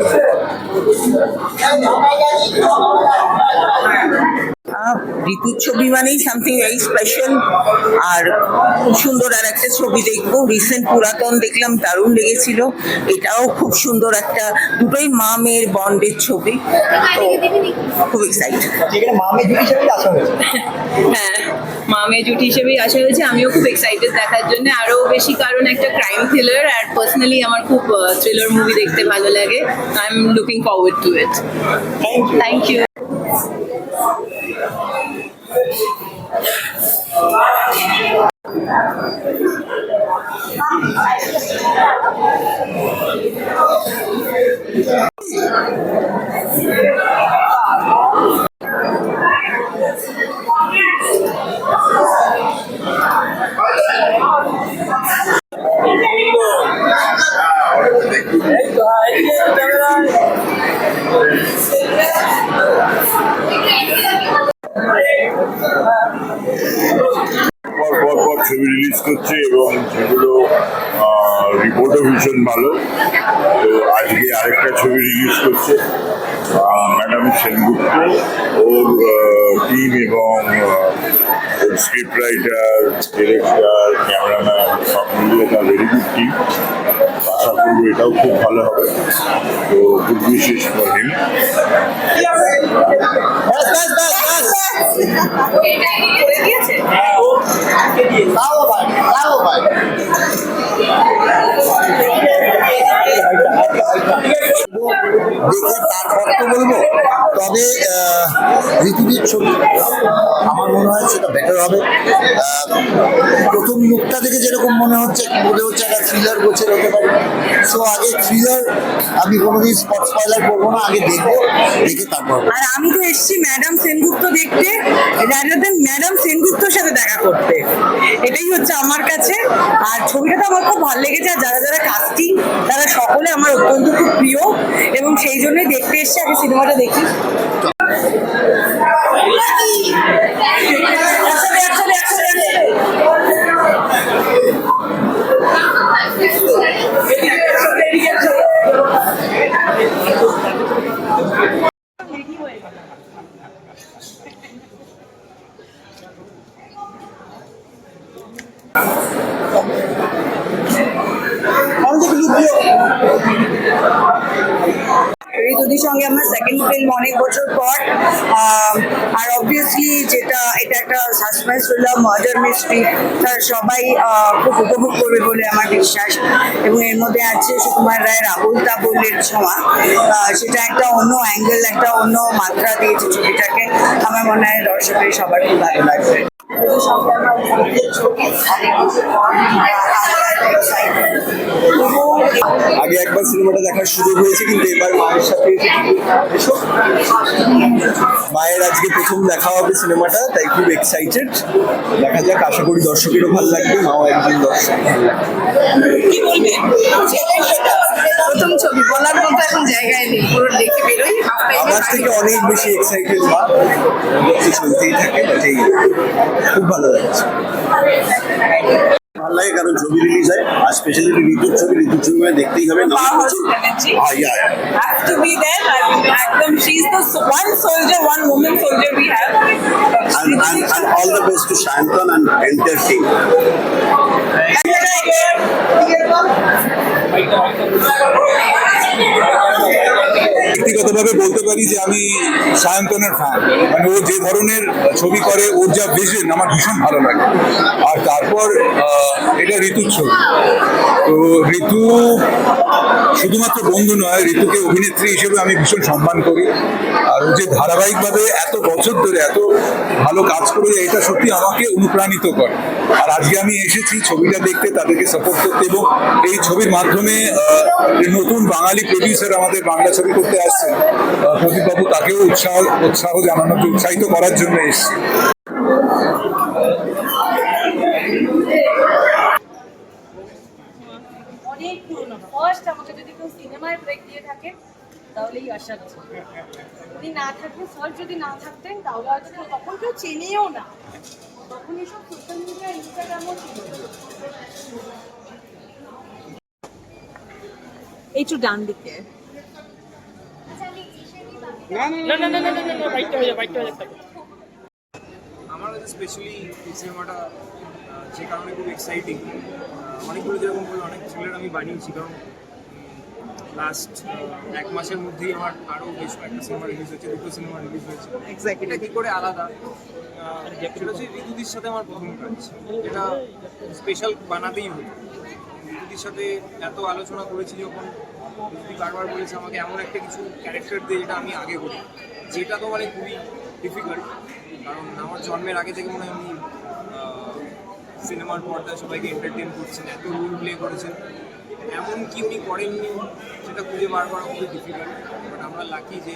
是，赶紧赶紧，你走吧，快点快点。ঋতুর ছবি মানেই something very special আর খুব সুন্দর আর একটা ছবি দেখব। রিসেন্ট পুরাতন দেখলাম দারুণ লেগেছিল। এটাও খুব সুন্দর একটা দুটোই মা মেয়ের বন্ডের ছবি। তো খুব এক্সাইটেড হ্যাঁ মা মেয়ে জুটি হিসেবেই আসা হয়েছে। আমিও খুব এক্সাইটেড দেখার জন্য। আরও বেশি কারণ একটা ক্রাইম থ্রিলার আর পার্সোনালি আমার খুব থ্রিলার মুভি দেখতে ভালো লাগে। I am looking forward to it thank you Thank you. করছে এবং সেগুলো রিপোর্টও ভীষণ ভালো। তো আজকে আরেকটা ছবি রিলিজ করছে ম্যাডাম সেনগুপ্ত। ওর টিম এবং স্ক্রিপ্ট রাইটার ডিরেক্টর ক্যামেরাম্যান সব মিলিয়ে একটা ভেরি গুড টিম আশা করব এটাও খুব ভালো হবে। তো গুড বিশেষ ফর হিম ভাই ভাই দেখে তারপর তো বলব তবে আহ, ছবি আমার মনে হয় সেটা বেটার হবে প্রথম লুকটা দেখে যেরকম মনে হচ্ছে মনে হচ্ছে একটা থ্রিলার গোছের হতে পারে সো আগে থ্রিলার আমি কোনোদিন স্পট স্পয়লার করব না আগে দেখব দেখে তারপর আর আমি তো এসেছি ম্যাডাম সেনগুপ্ত দেখতে রাদার দেন ম্যাডাম সেনগুপ্তর সাথে দেখা করতে। এটাই হচ্ছে আমার কাছে। আর ছবিটা তো আমার খুব ভালো লেগেছে আর যারা যারা কাস্টিং তারা সকলে আমার অত্যন্ত খুব প্রিয় এবং সেই জন্যই দেখতে এসছে আগে সিনেমাটা দেখি একসাথে, একসাথে, একসাথে, একসাথে। অনেক লুক ঋতুদির সঙ্গে আমার সেকেন্ড ফিল্ম অনেক বছর পর আহ, আর অবভিয়াসলি যেটা এটা একটা সাসপেন্স থ্রিলার মার্ডার মিস্ট্রি তার সবাই খুব উপভোগ করবে বলে আমার বিশ্বাস। এবং এর মধ্যে আছে সুকুমার রায়ের আবুল তাবুলের ছোঁয়া। সেটা একটা অন্য অ্যাঙ্গেল একটা অন্য মাত্রা দিয়েছে ছবিটাকে। আমার মনে হয় দর্শকের সবার খুব ভালো লাগবে। আগে একবার সিনেমাটা দেখার সুযোগ হয়েছে কিন্তু এবার মায়ের সাথে মায়ের আজকে প্রথম দেখা হবে সিনেমাটা তাই খুব এক্সাইটেড দেখা যাক আশা করি দর্শকেরও ভালো লাগবে মাও একজন দর্শক। প্রথম ছবি বলার মতো এখন জায়গায় নেই পুরো দেখে বেরোই আমার থেকে অনেক বেশি এক্সাইটেড মা। তো চলতেই থাকে খুব ভালো লাগছে ভালো লাগে কারণ ছবি রিলিজ হয় আর স্পেশালি ঋতুর ছবি ঋতুর ছবি মানে দেখতেই হবে না. হ্যাঁ ইয়া. Like, Ekdam, she's the s- one soldier, one woman soldier we have. and, all the best to Shantan and entire team. ব্যক্তিগতভাবে বলতে পারি যে আমি সায়ন্তনের ফ্যান মানে ও যে ধরনের ছবি করে, ওর যা ভিশন আমার ভীষণ ভালো লাগে। আর তারপর এটা ঋতুর ছবি। তো ঋতু শুধুমাত্র বন্ধু নয়, ঋতুকে অভিনেত্রী হিসেবে আমি ভীষণ সম্মান করি। আর যে ধারাবাহিকভাবে এত বছর ধরে এত ভালো কাজ করে এটা সত্যি আমাকে অনুপ্রাণিত করে। আর আজকে আমি এসেছি ছবিটা দেখতে, তাদেরকে সাপোর্ট করতে এবং এই ছবির মাধ্যমে নতুন বাঙালি প্রডিউসার আমাদের বাংলা ছবি করতে আসছে প্রদীপ বাবু তাকেও উৎসাহ উৎসাহ জানানোর উৎসাহিত করার জন্য এসেছি। অনেক পুরনো ফার্স্ট আমাকে যদি কেউ সিনেমায় ব্রেক দিয়ে থাকে তাহলে এই আশা উনি না থাকলে স্যার যদি না থাকতেন তাহলে হয়তো তখন কেউ চেনেও না। তখন এসব সোশ্যাল মিডিয়া ইনস্টাগ্রামও ছিল। একটু ডান দিকে। না না না না না না না বাইকটা হয়ে যাবে বাইকটা হয়ে যাবে আমার কাছে স্পেশালি এই সিনেমাটা যে কারণে খুব এক্সাইটিং অনেকগুলো যেরকম বলল অনেক থ্রিলার আমি বানিয়েছি কারণ লাস্ট এক মাসের মধ্যেই আমার আরও বেশ কয়েকটা সিনেমা রিলিজ হয়েছে দুটো সিনেমা রিলিজ হয়েছে। এটা কী করে আলাদা? সেটা হচ্ছে ঋতুদির সাথে আমার প্রথম কাজ। এটা স্পেশাল বানাতেই হতো। ঋতুদির সাথে এত আলোচনা করেছি যখন ঋতুদি বারবার বলেছে আমাকে এমন একটা কিছু ক্যারেক্টার দিয়ে যেটা আমি আগে করি যেটা তো মানে খুবই ডিফিকাল্ট কারণ আমার জন্মের আগে থেকে মনে হয় আমি সিনেমার পর্দায় সবাইকে এন্টারটেন করছেন, এত রোল প্লে করেছেন। এমন কি উনি করেননি, সেটা খুঁজে বার করা খুবই ডিফিকাল্ট বাট আমরা লাকি যে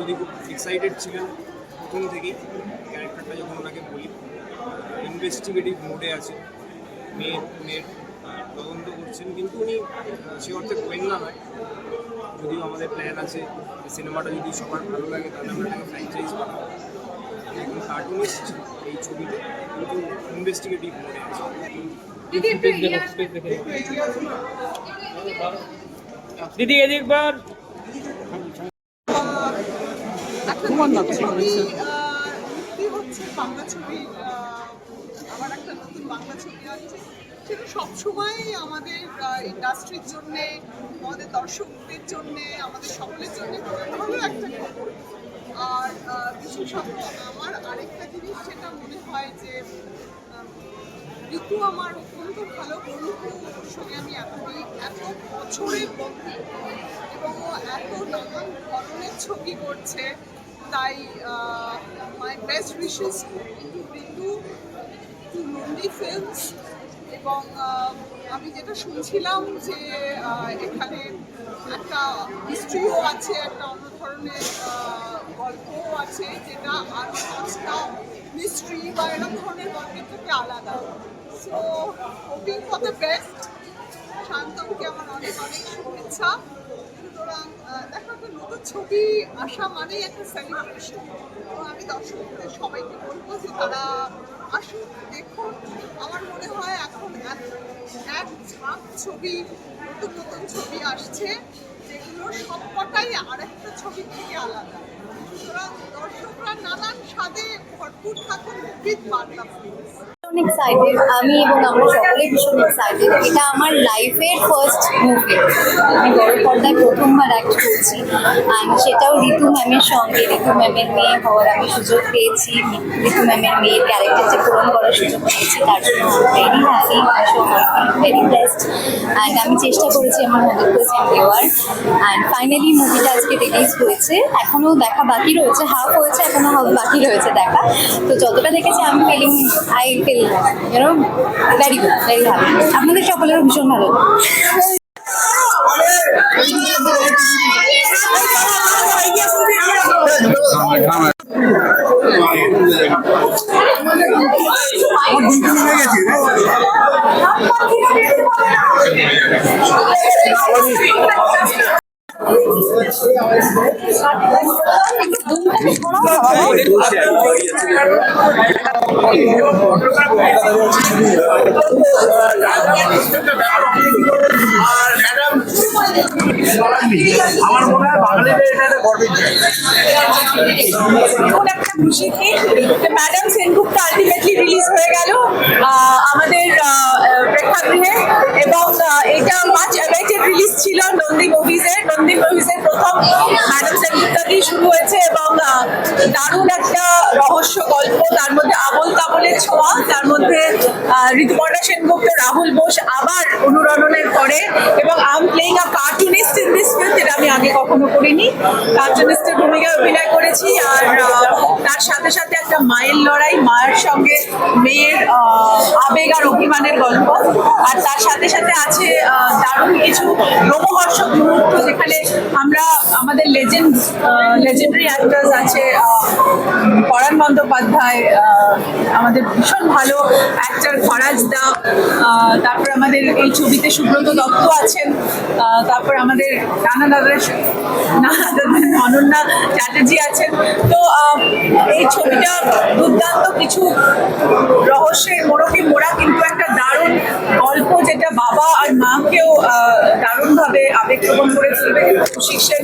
যদি খুব এক্সাইটেড ছিলেন প্রথম থেকেই ক্যারেক্টারটা যখন ওনাকে বলি ইনভেস্টিগেটিভ মোডে আছে মেয়ের মেয়ের তদন্ত করছেন, কিন্তু উনি, সে অর্থে গোয়েন্দা নয় যদিও আমাদের প্ল্যান আছে সিনেমাটা যদি সবার ভালো লাগে, তাহলে আমরা ফ্র্যাঞ্চাইজ বানাবো। কার্টুনিস্ট এই ছবিতে কিন্তু ইনভেস্টিগেটিভ মোডে আছে। দিদি একটু এগিয়ে আসবে। এদিক বার। একটা নতুন ছবি আহ, মুক্তি হচ্ছে? বাংলা ছবি আমার একটা নতুন বাংলা ছবি আছে। সেটা সবসময় আমাদের ইন্ডাস্ট্রির জন্যে আমাদের দর্শকদের জন্যে আমাদের সকলের জন্যে ভালো একটা খবর আর বিশেষত আমার আরেকটা জিনিস যেটা মনে হয় যে ঋতু আমার অত্যন্ত ভালো, বন্ধু সঙ্গে আমি এতদিন এত বছরের বন্ধু এবং ও এত নানান ধরনের ছবি করছে, তাই my best wishes to Ritu to Nandi films এবং আমি যেটা শুনছিলাম যে এখানে একটা হিস্ট্রিও আছে, একটা অন্য ধরনের গল্পও আছে যেটা আরও পাঁচটা মিস্ট্রি বা এরকম ধরনের গল্পের থেকে আলাদা। So hoping for the best শান্তমকে আমার অনেক অনেক শুভেচ্ছা। সুতরাং দেখো, একটা নতুন ছবি আসা মানেই একটা সেলিব্রেশন তো আমি দর্শকদের সবাইকে বলব যে তারা আসুন দেখুন আমার মনে হয় এখন এক- ঝাঁক ছবি, নতুন নতুন ছবি আসছে, যেগুলো সবকটাই আরেকটা ছবি থেকে আলাদা। দর্শকরা নানান স্বাদে ভরপুর থাকুন ফিল্মস ভীষণ এক্সাইটেড আমি এবং আমরা সকলেই ভীষণ এক্সাইটেড এটা আমার লাইফের ফার্স্ট মুভি আমি বড় পর্দায় প্রথমবার অ্যাক্ট করছি। অ্যান্ড সেটাও ঋতু ম্যামের সঙ্গে। ঋতু ম্যামের মেয়ে হওয়ার আমি সুযোগ পেয়েছি। ঋতু ম্যামের মেয়ের যে পূরণ করার সুযোগ পেয়েছি, তার জন্য very happy very best and আমি চেষ্টা করেছি আমার হান্ড্রেড পার্সেন্ট দেওয়ার। অ্যান্ড ফাইনালি মুভিটা আজকে রিলিজ হয়েছে। এখনও দেখা বাকি রয়েছে। হাফ হয়েছে এখনও হাফ বাকি রয়েছে দেখা। তো যতটা দেখেছি আমি feeling I feel you know very good very happy আপনাদের সকলেরও ভীষণ ভালো। আমার মনে হয় বাঙালিদের ম্যাডাম সেনগুপ্ত আলটিমেটলি রিলিজ হয়ে গেল আমাদের প্রেক্ষাগৃহে এবং এটা মাচ অ্যাওয়েটেড রিলিজ ছিল নন্দী মুভিজের নন্দী মুভিজের প্রথম ম্যাডাম সেনগুপ্তা দিয়ে শুরু হয়েছে এবং আহ, দারুণ একটা রহস্য গল্প তার মধ্যে আবল তাবলের ছোঁয়া তার মধ্যে আহ, ঋতুপর্ণা সেনগুপ্ত রাহুল বোস আবার অনুরণনের করে এবং I am playing a cartoonist in this film যেটা আমি আগে কার্টুনিস্টের ভূমিকায় অভিনয় করেছি আর তার সাথে সাথে একটা মায়ের লড়াই মায়ের সঙ্গে মেয়ের আবেগ আর অভিমানের গল্প। আর তার সাথে সাথে আছে দারুণ কিছু রোমহর্ষক মুহূর্ত যেখানে আমরা, আমাদের লেজেন্ড লেজেন্ডারি অ্যাক্টার্স আছে পরাণ বন্দ্যোপাধ্যায় আমাদের ভীষণ ভালো অ্যাক্টর ফরাজ দা তারপর আমাদের এই ছবিতে সুব্রত দত্ত আছেন তারপর আমাদের নানা দাদার নানা দাদা অনন্যা চ্যাটার্জি আছেন। তো এই ছবিটা দুর্দান্ত কিছু রহস্যের মোড়কে মোড়া কিন্তু একটা গল্প যেটা বাবা আর মাকেও দারুণভাবে আবেগপ্রবণ করে তুলবে কৌশিক সেন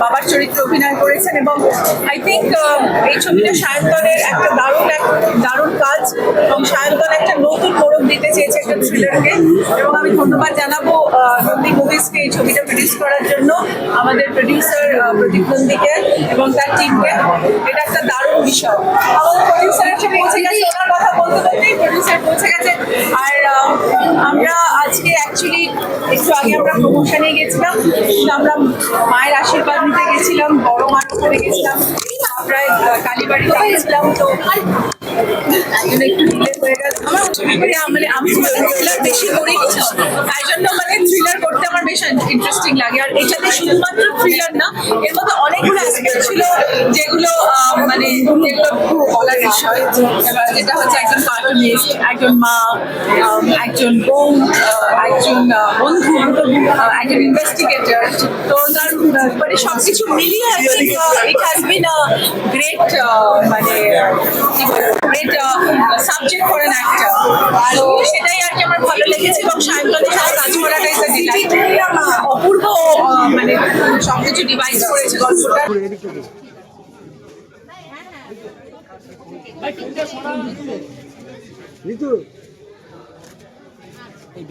বাবার চরিত্রে অভিনয় করেছেন এবং আই থিঙ্ক এই ছবিটা সায়ন্তনের একটা দারুণ এক, দারুণ কাজ এবং সায়ন্তন একটা নতুন মোড়ক দিতে চেয়েছে একটা থ্রিলারকে এবং আমি ধন্যবাদ জানাব নন্দী মুভিজকে এই ছবিটা প্রডিউস করার জন্য, আমাদের প্রডিউসার প্রদীপ নন্দীকে এবং তার টিমকে এটা একটা দারুণ বিষয়। আমাদের প্রডিউসার এসে পৌঁছে গেছে, ওনার কথা বলতে বলতেই প্রডিউসার পৌঁছে গেছে। আর আমরা আজকে অ্যাকচুয়ালি একটু আগে আমরা প্রমোশনে গেছিলাম আমরা মায়ের আশীর্বাদ নিতে গেছিলাম বড় মাঠ করে গেছিলাম আহ, কালীবাড়িতে গেছিলাম তো ডিলে হয়ে আমার ছবি মানে আমি থ্রিলার বেশি করি তাই জন্য মানে থ্রিলার করতে আমার বেশ ইন্টারেস্টিং লাগে। আর এটাতে শুধুমাত্র থ্রিলার না এর মধ্যে অনেকগুলো অ্যাসপেক্ট ছিল যেগুলো বলার বিষয় যেটা হচ্ছে একজন কার্টুনিস্ট, একজন মা একজন বোন একজন বন্ধু একজন ইনভেস্টিগেটর তো তার মানে সবকিছু মিলিয়ে ইট হ্যাজ বিন গ্রেট মানে great subject for an actor আর সেটাই আর কি আমার ভালো লেগেছে এবং অপূর্ব মানে সবকিছু ডিভাইস করেছে গল্পটা। ঋতু। এই